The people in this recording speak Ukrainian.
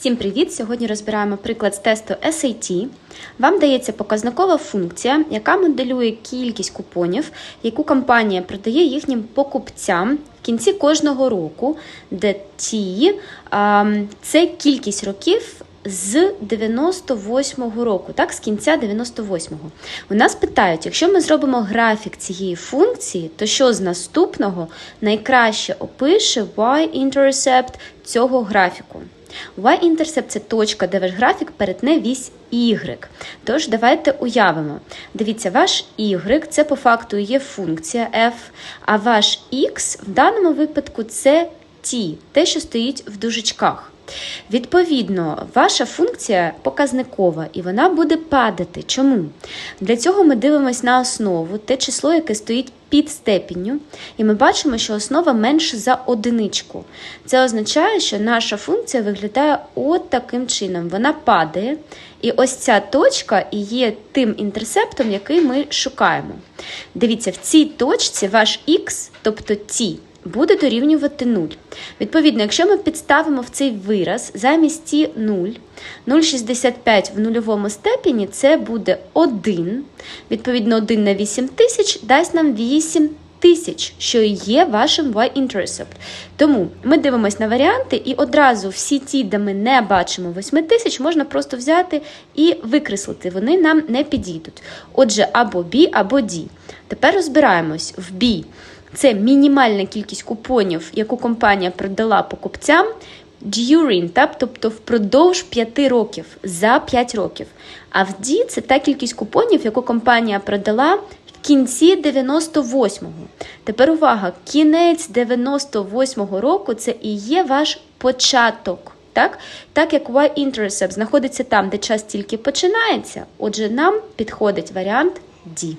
Всім привіт! Сьогодні розбираємо приклад з тесту SAT. Вам дається показникова функція, яка моделює кількість купонів, яку компанія продає їхнім покупцям в кінці кожного року, де ті це кількість років. З 98-го року, так, з кінця 98-го. У нас питають, якщо ми зробимо графік цієї функції, то що з наступного найкраще опише y-intercept цього графіку? Y-intercept – це точка, де ваш графік перетне вісь Y. Тож давайте уявимо. Дивіться, ваш Y це по факту є функція f, а ваш x в даному випадку це t, те, що стоїть в дужечках. Відповідно, ваша функція показникова і вона буде падати. Чому? Для цього ми дивимося на основу, те число, яке стоїть під степінню, і ми бачимо, що основа менше за одиничку. Це означає, що наша функція виглядає от таким чином. Вона падає, і ось ця точка і є тим інтерсептом, який ми шукаємо. Дивіться, в цій точці ваш х, тобто t, буде дорівнювати 0. Відповідно, якщо ми підставимо в цей вираз замість ті 0, 0,65 в нульовому степені це буде 1. Відповідно, 1 на 8 тисяч дасть нам 8 тисяч, що є вашим y-intercept. Тому ми дивимося на варіанти, і одразу всі ті, де ми не бачимо 8 тисяч, можна просто взяти і викреслити. Вони нам не підійдуть. Отже, або B, або D. Тепер розбираємось в B. Це мінімальна кількість купонів, яку компанія продала покупцям during, так? тобто впродовж 5 років, за 5 років. А в D це та кількість купонів, яку компанія продала в кінці 98-го. Тепер увага, кінець 98-го року це і є ваш початок. Так, так як y-intercept знаходиться там, де час тільки починається, отже, нам підходить варіант D.